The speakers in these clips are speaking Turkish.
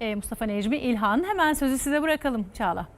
E, Mustafa Necmi İlhan. Hemen sözü size bırakalım Çağla.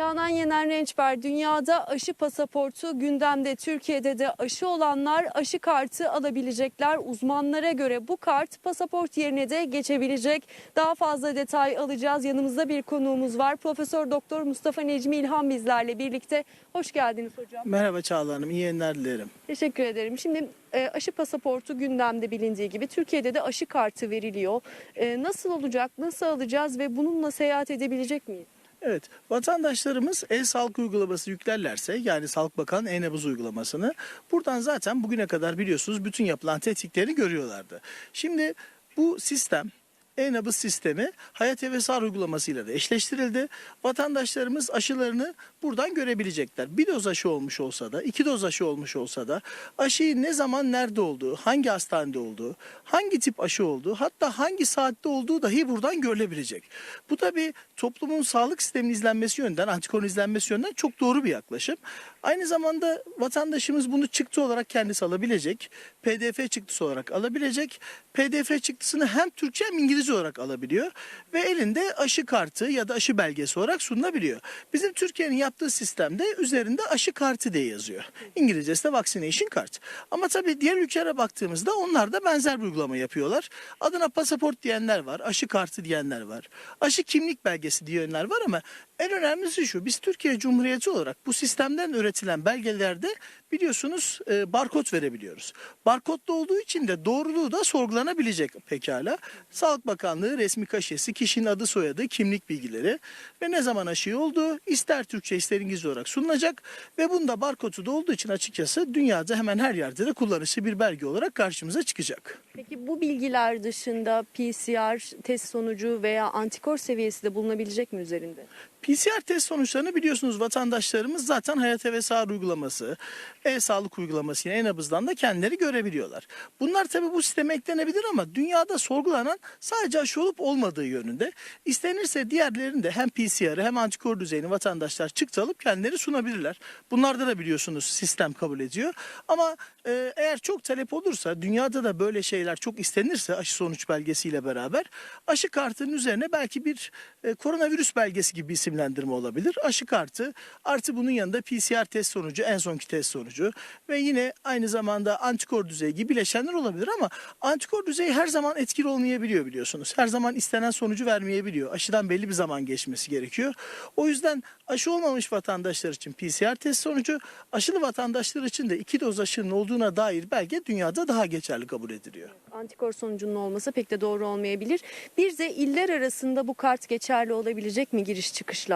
Canan Yener Rençber dünyada aşı pasaportu gündemde. Türkiye'de de aşı olanlar aşı kartı alabilecekler. Uzmanlara göre bu kart pasaport yerine de geçebilecek. Daha fazla detay alacağız. Yanımızda bir konuğumuz var. Profesör Doktor Mustafa Necmi İlhan bizlerle birlikte. Hoş geldiniz hocam. Merhaba Çağla Hanım, iyi yayınlar dilerim. Teşekkür ederim. Şimdi e, aşı pasaportu gündemde bilindiği gibi Türkiye'de de aşı kartı veriliyor. E, nasıl olacak, nasıl alacağız ve bununla seyahat edebilecek miyiz? Evet, vatandaşlarımız e-sağlık uygulaması yüklerlerse yani Sağlık Bakanı e-nabız uygulamasını buradan zaten bugüne kadar biliyorsunuz bütün yapılan tetkikleri görüyorlardı. Şimdi bu sistem e-nabız sistemi Hayat Evesar uygulamasıyla da eşleştirildi. Vatandaşlarımız aşılarını buradan görebilecekler. Bir doz aşı olmuş olsa da, iki doz aşı olmuş olsa da aşıyı ne zaman nerede olduğu, hangi hastanede olduğu, hangi tip aşı olduğu, hatta hangi saatte olduğu dahi buradan görülebilecek. Bu tabii toplumun sağlık sisteminin izlenmesi yönden, antikorun izlenmesi yönden çok doğru bir yaklaşım. Aynı zamanda vatandaşımız bunu çıktı olarak kendisi alabilecek, PDF çıktısı olarak alabilecek. PDF çıktısını hem Türkçe hem İngilizce olarak alabiliyor ve elinde aşı kartı ya da aşı belgesi olarak sunulabiliyor. Bizim Türkiye'nin yaptığı sistemde üzerinde aşı kartı diye yazıyor. İngilizcesi de vaccination card. Ama tabii diğer ülkelere baktığımızda onlar da benzer bir uygulama yapıyorlar. Adına pasaport diyenler var, aşı kartı diyenler var, aşı kimlik belgesi diyenler var ama en önemlisi şu, biz Türkiye Cumhuriyeti olarak bu sistemden üretilen belgelerde biliyorsunuz e, barkod verebiliyoruz. Barkodlu olduğu için de doğruluğu da sorgulanabilecek pekala. Sağlık Bakanlığı resmi kaşesi, kişinin adı soyadı, kimlik bilgileri ve ne zaman aşı olduğu ister Türkçe ister İngilizce olarak sunulacak ve bunda barkodu da olduğu için açıkçası dünyada hemen her yerde de kullanışlı bir belge olarak karşımıza çıkacak. Peki bu bilgiler dışında PCR test sonucu veya antikor seviyesi de bulunabilecek mi üzerinde? PCR test sonuçlarını biliyorsunuz vatandaşlarımız zaten Hayat ve Sağlık uygulaması, e-sağlık uygulaması yine e-nabızdan da kendileri görebiliyorlar. Bunlar tabii bu sisteme eklenebilir ama dünyada sorgulanan sadece aşı olup olmadığı yönünde. İstenirse diğerlerini de hem PCR'ı hem antikor düzeyini vatandaşlar çıktı alıp kendileri sunabilirler. Bunlarda da biliyorsunuz sistem kabul ediyor. Ama e, eğer çok talep olursa dünyada da böyle şeyler çok istenirse aşı sonuç belgesiyle beraber aşı kartının üzerine belki bir e, koronavirüs belgesi gibi bir isimlendirme olabilir. Aşı kartı artı bunun yanında PCR test sonucu en sonki test sonucu ve yine aynı zamanda antikor düzeyi gibi bileşenler olabilir ama antikor düzeyi her zaman etkili olmayabiliyor biliyorsunuz. Her zaman istenen sonucu vermeyebiliyor. Aşıdan belli bir zaman geçmesi gerekiyor. O yüzden aşı olmamış vatandaşlar için PCR test sonucu, aşılı vatandaşlar için de iki doz aşının olduğuna dair belge dünyada daha geçerli kabul ediliyor. Antikor sonucunun olması pek de doğru olmayabilir. Bir de iller arasında bu kart geçerli olabilecek mi giriş çıkış